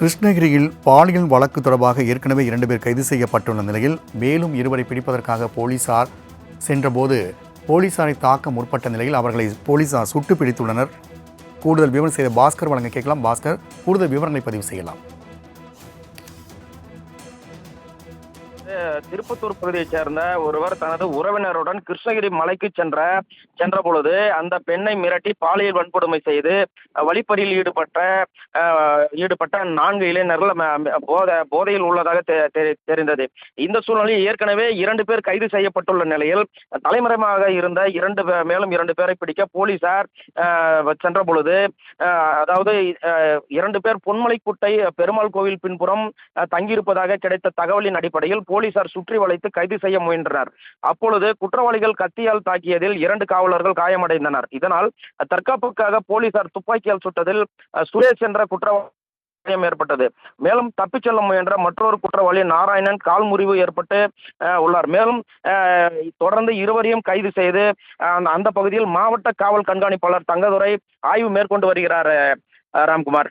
கிருஷ்ணகிரியில் பாலியல் வழக்கு தொடர்பாக ஏற்கனவே இரண்டு பேர் கைது செய்யப்பட்டுள்ள நிலையில் மேலும் இருவரை பிடிப்பதற்காக போலீசார் சென்றபோது போலீசாரை தாக்க முற்பட்ட நிலையில் அவர்களை போலீசார் சுட்டு பிடித்துள்ளனர். கூடுதல் விவரம் செய்த பாஸ்கர் வழங்க கேட்கலாம். பாஸ்கர் கூடுதல் விவரங்களை பதிவு செய்யலாம். திருப்பத்தூர் பகுதியைச் சேர்ந்த ஒருவர் தனது உறவினருடன் கிருஷ்ணகிரி மலைக்கு சென்ற சென்ற பொழுது அந்த பெண்ணை மிரட்டி பாலியல் வன்கொடுமை செய்து வழிப்பறியில் ஈடுபட்ட ஈடுபட்ட நான்கு இளைஞர்கள் போதை போத போதையில் உள்ளதாக தெ- தெரி- தெரிந்தது. இந்த சூழ்நிலையில் ஏற்கனவே இரண்டு பேர் கைது செய்யப்பட்டுள்ள நிலையில் தலைமறைமாக இருந்த இரண்டு மேலும் இரண்டு பேரை பிடிக்க போலீசார் சென்ற பொழுது அதாவது இரண்டு பேர் பொன்மலைக்குட்டை பெருமாள் கோவில் பின்புறம் தங்கியிருப்பதாக கிடைத்த தகவலின் அடிப்படையில் போலீசார் சுற்றி வளைத்து கைது செய்ய முயன்றனர் அப்பொழுது குற்றவாளிகள் கத்தியால் தாக்கியதில் இரண்டு காவலர்கள் காயமடைந்தனர். இதனால் தற்காப்புக்காக போலீசார் துப்பாக்கியால் சுட்டதில் சுரேஷ் என்ற குற்றவாளி காயம் ஏற்பட்டது. மேலும் தப்பிச் செல்ல முயன்ற மற்றொரு குற்றவாளி நாராயணன் கால் முறிவு ஏற்பட்டு உள்ளார். மேலும் தொடர்ந்து இருவரையும் கைது செய்து அந்த- அந்த பகுதியில் மாவட்ட காவல் கண்காணிப்பாளர் தங்கதுரை ஆய்வு மேற்கொண்டு வருகிறார் ராம்குமார்.